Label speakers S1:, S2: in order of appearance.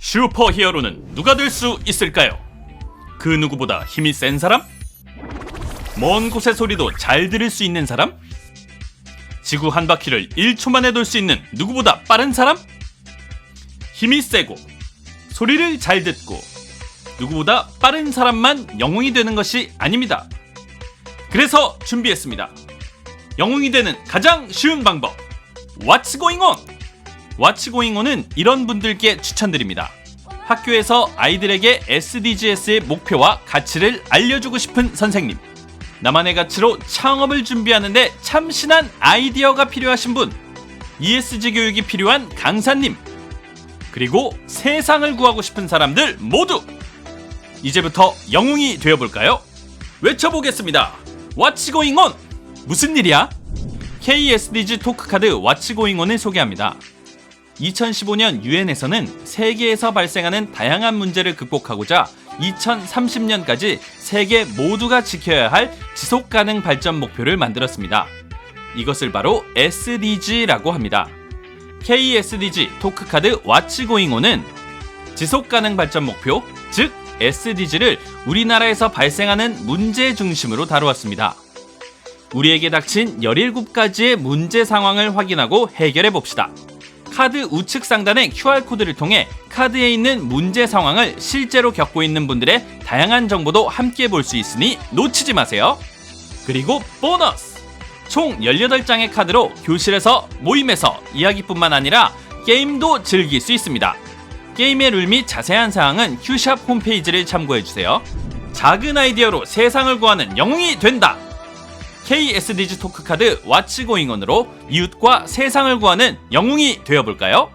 S1: 슈퍼 히어로는 누가 될 수 있을까요? 그 누구보다 힘이 센 사람? 먼 곳의 소리도 잘 들을 수 있는 사람? 지구 한 바퀴를 1초 만에 돌 수 있는 누구보다 빠른 사람? 힘이 세고 소리를 잘 듣고 누구보다 빠른 사람만 영웅이 되는 것이 아닙니다. 그래서 준비했습니다. 영웅이 되는 가장 쉬운 방법. What's going on? On은 이런 분들께 추천드립니다. 학교에서 아이들에게 SDGs의 목표와 가치를 알려주고 싶은 선생님. 나만의 가치로 창업을 준비하는데 참신한 아이디어가 필요하신 분. ESG 교육이 필요한 강사님. 그리고 세상을 구하고 싶은 사람들 모두. 이제부터 영웅이 되어볼까요? 외쳐보겠습니다. On? 무슨 일이야? KSDG 토크카드 on을 소개합니다. 2015년 유엔에서는 세계에서 발생하는 다양한 문제를 극복하고자 2030년까지 세계 모두가 지켜야 할 지속 가능 발전 목표를 만들었습니다. 이것을 바로 SDG라고 합니다. KSDG 토크카드 on은 지속 가능 발전 목표, 즉 SDG를 우리나라에서 발생하는 문제 중심으로 다루었습니다. 우리에게 닥친 17가지의 문제 상황을 확인하고 해결해 봅시다. 카드 우측 상단의 QR코드를 통해 카드에 있는 문제 상황을 실제로 겪고 있는 분들의 다양한 정보도 함께 볼 수 있으니 놓치지 마세요. 그리고 보너스! 총 18장의 카드로 교실에서 모임에서 이야기뿐만 아니라 게임도 즐길 수 있습니다. 게임의 룰 및 자세한 사항은 큐샵 홈페이지를 참고해주세요. 작은 아이디어로 세상을 구하는 영웅이 된다! KSDG 토크카드 왓츠 고잉온으로 이웃과 세상을 구하는 영웅이 되어볼까요?